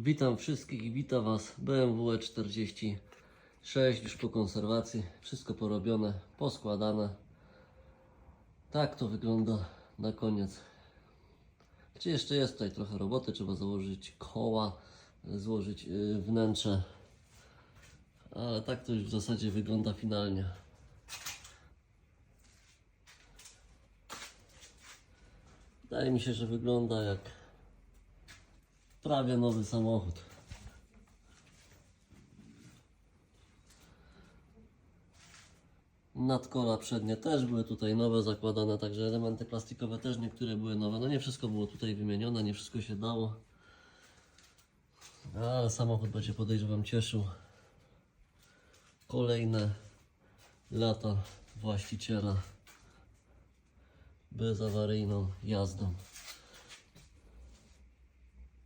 Witam wszystkich i witam Was BMW E46 już po konserwacji, wszystko porobione, poskładane. Tak to wygląda na koniec. Gdzie jeszcze jest tutaj trochę roboty, trzeba założyć koła, złożyć yy, wnętrze. Ale tak to już w zasadzie wygląda finalnie. Wydaje mi się, że wygląda jak prawie nowy samochód. Nadkola przednie też były tutaj nowe zakładane, także elementy plastikowe też niektóre były nowe. No nie wszystko było tutaj wymienione, nie wszystko się dało. Ale samochód będzie podejrzewam cieszył kolejne lata właściciela bezawaryjną jazdą.